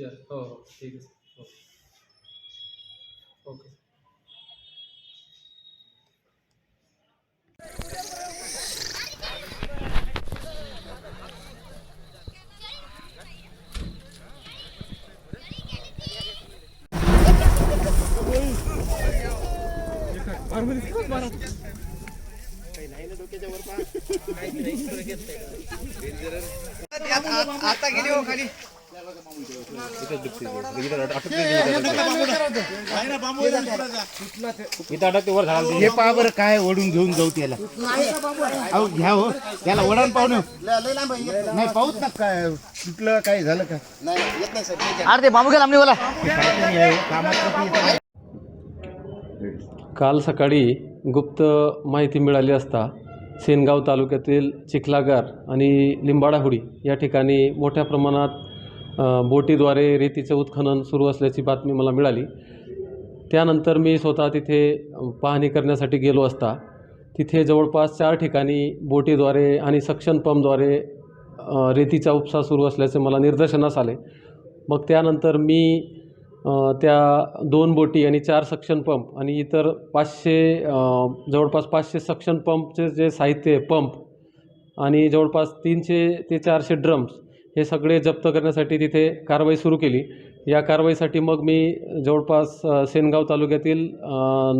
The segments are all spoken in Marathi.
या हो हो ठीक आहे सर हो. ओके आता गेली हो खाली. हे पहा बरं काय ओढून घेऊन जाऊ त्याला. अहो घ्या हो. त्याला ओढान पाहुणं. नाही पाहूच ना काय तुटलं काय झालं का? अरे ते बांबू गेला मला काल सकाळी गुप्त माहिती मिळाली असता सेनगाव तालुक्यातील चिखलागार आणि लिंबाडाहुडी या ठिकाणी मोठ्या प्रमाणात बोटीद्वारे रेतीचं उत्खनन सुरू असल्याची बातमी मला मिळाली. त्यानंतर मी स्वतः तिथे पाहणी करण्यासाठी गेलो असता. तिथे जवळपास चार ठिकाणी बोटीद्वारे आणि सक्शन पंपद्वारे रेतीचा उपसा सुरू असल्याचे मला निदर्शनास आले. मग त्यानंतर मी त्या दोन बोटी आणि चार सक्शन पंप आणि इतर पाचशे जवळपास पाचशे सक्शन पंपचे जे साहित्य आहे पंप आणि जवळपास तीनशे ते चारशे ड्रम्स हे सगळे जप्त करण्यासाठी तिथे कारवाई सुरू केली. या कारवाईसाठी मग मी जवळपास सेनगाव तालुक्यातील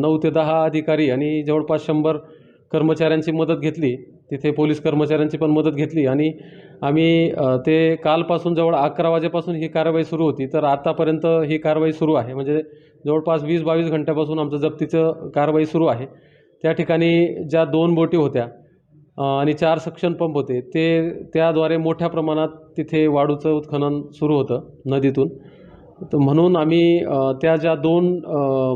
नऊ ते दहा अधिकारी आणि जवळपास शंभर कर्मचाऱ्यांची मदत घेतली. तिथे पोलीस कर्मचाऱ्यांची पण मदत घेतली आणि आम्ही ते कालपासून जवळ अकरा वाजेपासून ही कारवाई सुरू होती. तर आतापर्यंत ही कारवाई सुरू आहे. म्हणजे जवळपास वीस बावीस घंट्यापासून आमचं जप्तीचं कारवाई सुरू आहे. त्या ठिकाणी ज्या दोन बोटी होत्या आणि चार सक्शन पंप होते. ते त्याद्वारे मोठ्या प्रमाणात तिथे वाळूचं उत्खनन सुरू होतं नदीतून. तर म्हणून आम्ही त्या ज्या दोन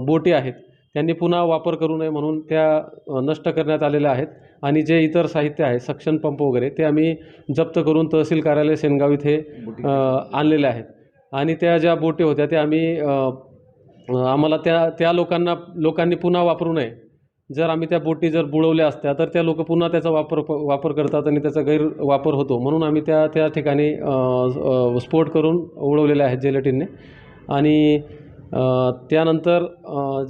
बोटी आहेत त्यांनी पुन्हा वापर करू नये म्हणून त्या नष्ट करण्यात आलेल्या आहेत. आणि जे इतर साहित्य आहे सक्शन पंप वगैरे ते आम्ही जप्त करून तहसील कार्यालय सेनगाव इथे आणलेले आहेत. आणि त्या ज्या बोटी होत्या त्या आम्ही आम्हाला त्या त्या लोकांना लोकांनी पुन्हा वापरू नये. जर आम्ही त्या बोटी जर बुडवल्या असत्या तर त्या लोक पुन्हा त्याचा वापर वापर करतात आणि त्याचा गैरवापर होतो. म्हणून आम्ही त्या त्या ठिकाणी स्फोट करून उडवलेले आहेत जेलेटिनने. आणि त्यानंतर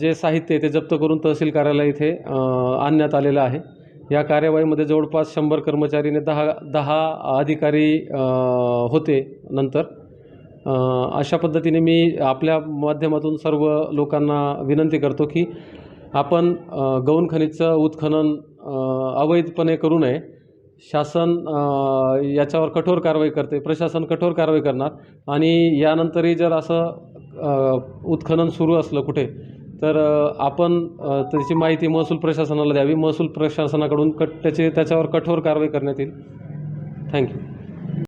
जे साहित्य ते जप्त करून तहसील कार्यालय इथे आणण्यात आलेलं आहे. या कार्यवाहीमध्ये जवळपास शंभर कर्मचारीने दहा दहा अधिकारी होते नंतर. अशा पद्धतीने मी आपल्या माध्यमातून सर्व लोकांना विनंती करतो की आपण गौण खनिजचं उत्खनन अवैधपणे करू नये. शासन याच्यावर कठोर कारवाई करते. प्रशासन कठोर कारवाई करणार. आणि यानंतरही जर असं उत्खनन सुरू असलं कुठे तर आपण त्याची माहिती महसूल प्रशासनाला द्यावी. महसूल प्रशासनाकडून कट त्याचे त्याच्यावर कठोर कारवाई करण्यात येईल. थँक्यू.